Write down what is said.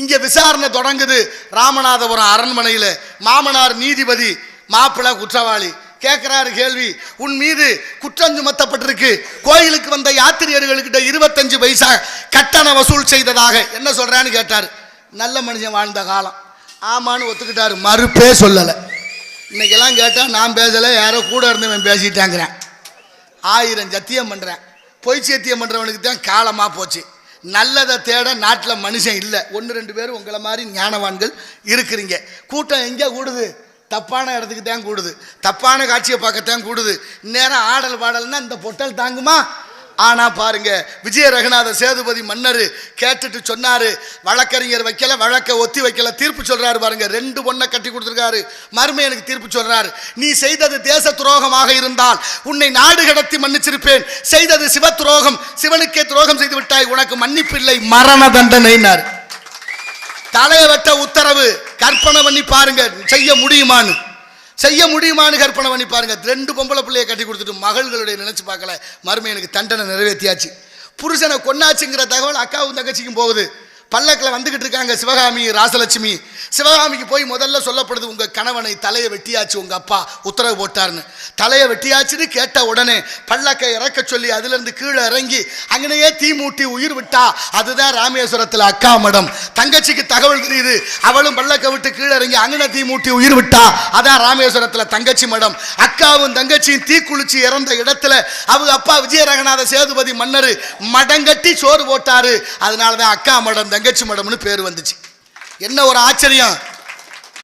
இங்கே விசாரணை தொடங்குது. ராமநாதபுரம் அரண்மனையில். மாமனார் நீதிபதி மாப்பிள்ளை குற்றவாளி. கேட்கிறாரு கேள்வி உன் மீது குற்றம் சுமத்தப்பட்டிருக்கு. கோயிலுக்கு வந்த யாத்திரியர்களுக்கிட்ட இருபத்தஞ்சு பைசா கட்டண வசூல் செய்ததாக. என்ன சொல்றான்னு கேட்டார். நல்ல மனுஷன் வாழ்ந்த காலம். ஆமான்னு ஒத்துக்கிட்டாரு. மறுப்பே சொல்லலை. இன்னைக்கெல்லாம் கேட்டால் நான் பேசலை யாரோ கூட இருந்தவன் பேசிட்டாங்கிறேன். ஆயிரம் சத்தியம் பண்ணுறேன் பொய் சத்தியம் பண்ணுறவனுக்கு தான் காலமாக போச்சு. நல்லதை தேட நாட்டில் மனுஷன் இல்லை. ஒன்று ரெண்டு பேர் உங்களை மாதிரி ஞானவான்கள் இருக்கிறீங்க. கூட்டம் எங்கே கூடுது? தப்பான இடத்துக்கு தான் கூடுது. தப்பான காட்சியை பார்க்கத்தான் கூடுது. நேரம் ஆடல் பாடல்னா இந்த பொட்டல் தாங்குமா? ஆனா பாருங்க விஜய ரகுநாத சேதுபதி மன்னர் கேட்டுட்டு சொன்னாரு வழக்கறிஞர் வைக்கல வழக்க ஒத்தி வைக்கல தீர்ப்பு சொல்றாரு பாருங்க ரெண்டு பொண்ணை கட்டி கொடுத்துருக்காரு. மருமையனுக்கு தீர்ப்பு சொல்றாரு. நீ செய்தது தேச துரோகமாக இருந்தால் உன்னை நாடு கடத்தி மன்னிச்சிருப்பேன். செய்தது சிவ துரோகம் சிவனுக்கே துரோகம் செய்து விட்டாய் உனக்கு மன்னிப்பு இல்லை. மரண தண்டனைனார் தலையை வெட்ட உத்தரவு கற்பனை பண்ணி பாருங்க செய்ய முடியுமான்னு. செய்ய முடியுமான்னு கற்பனை பண்ணி பாருங்க. ரெண்டு பொம்பளை பிள்ளையை கட்டி கொடுத்துட்டு மகள்களுடைய நினைச்சு பார்க்கல. மறுமை எனக்கு தண்டனை நிறைவேற்றியாச்சு புருஷனை கொன்னாச்சுங்கிற தகவல் அக்காவும் தங்கச்சிக்கும் போகுது. பல்லக்கில் வந்துக்கிட்டு இருக்காங்க சிவகாமி ராசலட்சுமி. சிவகாமிக்கு போய் முதல்ல சொல்லப்படுது உங்கள் கணவனை தலையை வெட்டியாச்சு உங்கள் அப்பா உத்தரவு போட்டாருன்னு. தலையை வெட்டியாச்சுன்னு கேட்ட உடனே பல்லக்கை இறக்க சொல்லி அதுலேருந்து கீழே இறங்கி அங்கனையே தீ மூட்டி உயிர் விட்டா அதுதான் ராமேஸ்வரத்தில் அக்கா மடம். தங்கச்சிக்கு தகவல் தெரியுது அவளும் பல்லக்கை விட்டு கீழே இறங்கி அங்கன தீ மூட்டி உயிர் விட்டா அதான் ராமேஸ்வரத்தில் தங்கச்சி மடம். அக்காவும் தங்கச்சியும் தீ குளிச்சு இறந்த இடத்துல அவங்க அப்பா விஜயரங்கநாத சேதுபதி மன்னர் மடங்கட்டி சோறு போட்டாரு. அதனால தான் அக்கா மடம் தங்கச்சி மடம்னு பேர் வந்துச்சு. என்ன ஒரு ஆச்சரியம்?